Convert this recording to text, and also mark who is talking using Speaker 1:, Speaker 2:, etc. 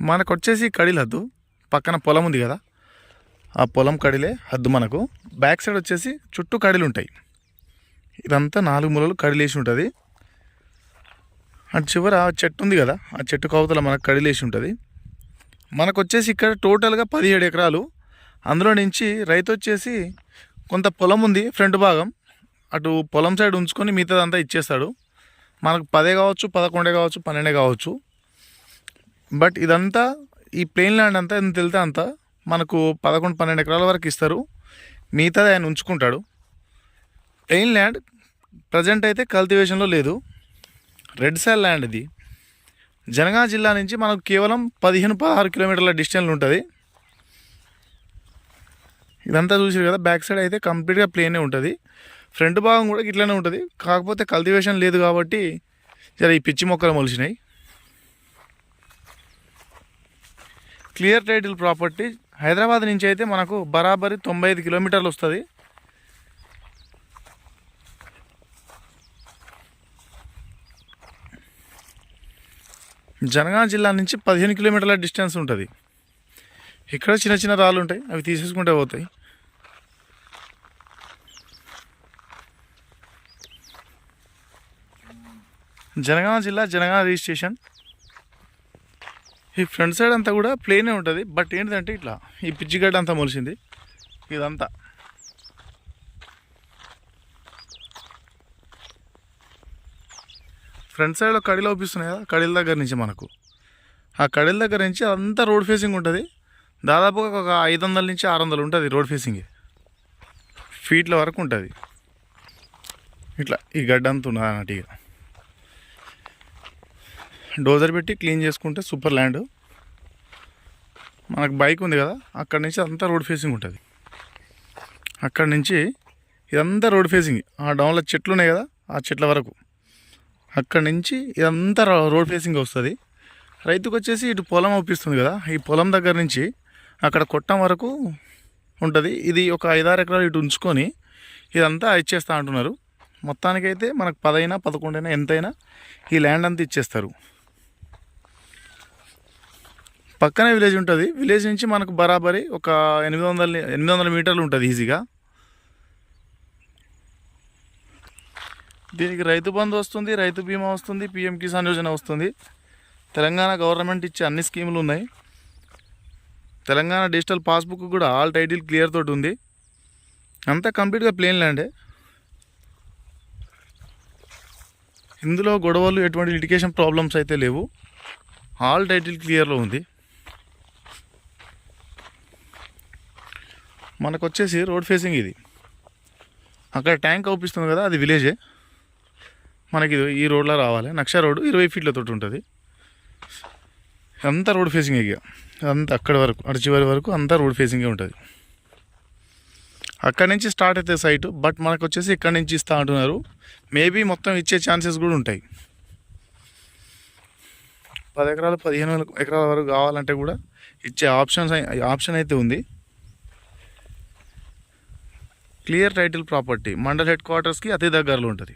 Speaker 1: మనకు వచ్చేసి కడిల హద్దు పక్కన పొలం ఉంది కదా. ఆ పొలం కడిలే హద్దు మనకు. బ్యాక్ సైడ్ వచ్చేసి చుట్టూ కడిలు ఉంటాయి ఇదంతా నాలుగు మూలలు కడిలేసి ఉంటుంది. అటు చివర ఆ చెట్టు ఉంది కదా. ఆ చెట్టు కవతల మనకు కడిలేసి ఉంటుంది. మనకు వచ్చేసి ఇక్కడ టోటల్గా పదిహేడు ఎకరాలు. అందులో నుంచి రైతు వచ్చేసి కొంత పొలం ఉంది ఫ్రంట్ భాగం. అటు పొలం సైడ్ ఉంచుకొని మిగతాదంతా ఇచ్చేస్తాడు. మనకు పదే కావచ్చు పదకొండే కావచ్చు పన్నెండే కావచ్చు. బట్ ఇదంతా ఈ ప్లెయిన్ ల్యాండ్ అంతా ఎంత వెళ్తే అంత మనకు పదకొండు పన్నెండు ఎకరాల వరకు ఇస్తారు. మిగతాది ఆయన ఉంచుకుంటాడు. ప్లెయిన్ ల్యాండ్ ప్రజెంట్ అయితే కల్టివేషన్లో లేదు. రెడ్ సెల్ ల్యాండ్ ఇది. జనగాం జిల్లా నుంచి మనకు కేవలం పదిహేను పదహారు కిలోమీటర్ల డిస్టెన్స్ ఉంటుంది. ఇదంతా చూసారు కదా బ్యాక్ సైడ్ అయితే కంప్లీట్గా ప్లేనే ఉంటుంది. ఫ్రంట్ భాగం కూడా ఇట్లానే ఉంటుంది. కాకపోతే కల్టివేషన్ లేదు కాబట్టి జర ఈ పిచ్చి మొక్కలు మొలిచినాయి. క్లియర్ టైటిల్ ప్రాపర్టీ హైదరాబాద్ నుంచి అయితే మనకు బరాబరి తొంభై ఐదు కిలోమీటర్లు వస్తుంది. జనగాం జిల్లా నుంచి పదిహేను కిలోమీటర్ల డిస్టెన్స్ ఉంటుంది. ఇక్కడ చిన్న చిన్న రాళ్ళు ఉంటాయి అవి తీసేసుకుంటే పోతాయి. జనగాం జిల్లా జనగాం రిజిస్ట్రేషన్ ఈ ఫ్రంట్ సైడ్ అంతా కూడా ప్లేనే ఉంటుంది. బట్ ఏంటంటే ఇట్లా ఈ పిచ్చిగడ్డ అంతా మొలిసింది. ఇదంతా. ఫ్రంట్ సైడ్లో కడిలో అవుపిస్తున్నాయి కదా కడిల దగ్గర నుంచి మనకు. ఆ కడిల దగ్గర నుంచి అంతా రోడ్ ఫేసింగ్ ఉంటుంది. దాదాపుగా ఒక ఐదు వందల నుంచి ఆరు వందలు ఉంటుంది రోడ్ ఫేసింగ్ ఫీట్ల వరకు ఉంటుంది. ఇట్లా ఈ గడ్డ అంతా ఉన్నది అన్నట్టు ఇక. డోజర్ పెట్టి క్లీన్ చేసుకుంటే సూపర్ ల్యాండ్. మనకు బైక్ ఉంది కదా అక్కడ నుంచి అంతా రోడ్ ఫేసింగ్ ఉంటుంది. అక్కడ నుంచి ఇదంతా రోడ్ ఫేసింగ్. ఆ డౌన్లో చెట్లు ఉన్నాయి కదా ఆ చెట్ల వరకు. అక్కడ నుంచి ఇదంతా రోడ్ ఫేసింగ్ వస్తుంది. రైతుకు వచ్చేసి ఇటు పొలం అవుపిస్తుంది కదా ఈ పొలం దగ్గర నుంచి అక్కడ కొట్టం వరకు ఉంటుంది. ఇది ఒక ఐదారు ఎకరాలు ఇటు ఉంచుకొని ఇదంతా ఇచ్చేస్తా అంటున్నారు. మొత్తానికైతే మనకు పదైనా పదకొండైనా ఎంతైనా ఈ ల్యాండ్ అంతా ఇచ్చేస్తారు. పక్కనే విలేజ్ ఉంటుంది. విలేజ్ నుంచి మనకు బరాబరి ఒక ఎనిమిది వందల ఎనిమిది వందల మీటర్లు ఉంటుంది ఈజీగా. దీనికి రైతు బంధు వస్తుంది రైతు బీమా వస్తుంది పిఎం కిసాన్ యోజన వస్తుంది. తెలంగాణ గవర్నమెంట్ ఇచ్చే అన్ని స్కీములు ఉన్నాయి. తెలంగాణ డిజిటల్ పాస్బుక్ కూడా ఆల్ టైటిల్ క్లియర్ తోటి ఉంది. అంతా కంప్లీట్గా ప్లేన్ ల్యాండే. ఇందులో గొడవలు ఎటువంటి లిటికేషన్ ప్రాబ్లమ్స్ అయితే లేవు. ఆల్ టైటిల్ క్లియర్లో ఉంది. మనకు వచ్చేసి రోడ్ ఫేసింగ్ ఇది. అక్కడ ట్యాంక్ అవుపిస్తుంది కదా అది విలేజే. మనకి ఇది ఈ రోడ్లో రావాలి. నక్ష రోడ్డు ఇరవై ఫీట్లతో ఉంటుంది. అంతా రోడ్ ఫేసింగ్ ఇక అంతా అక్కడి వరకు అటు చివరి వరకు అంతా రోడ్ ఫేసింగే ఉంటుంది. అక్కడి నుంచి స్టార్ట్ అవుతుంది సైట్ బట్ మనకు వచ్చేసి ఇక్కడ నుంచి ఇస్తా అంటున్నారు. మేబీ మొత్తం ఇచ్చే ఛాన్సెస్ కూడా ఉంటాయి. పది ఎకరాలు పదిహేను ఎకరాల వరకు కావాలంటే కూడా ఇచ్చే ఆప్షన్స్ ఆప్షన్ అయితే ఉంది. Clear title property mandal head క్వార్టర్స్కి అతి దగ్గరలో ఉంటుంది.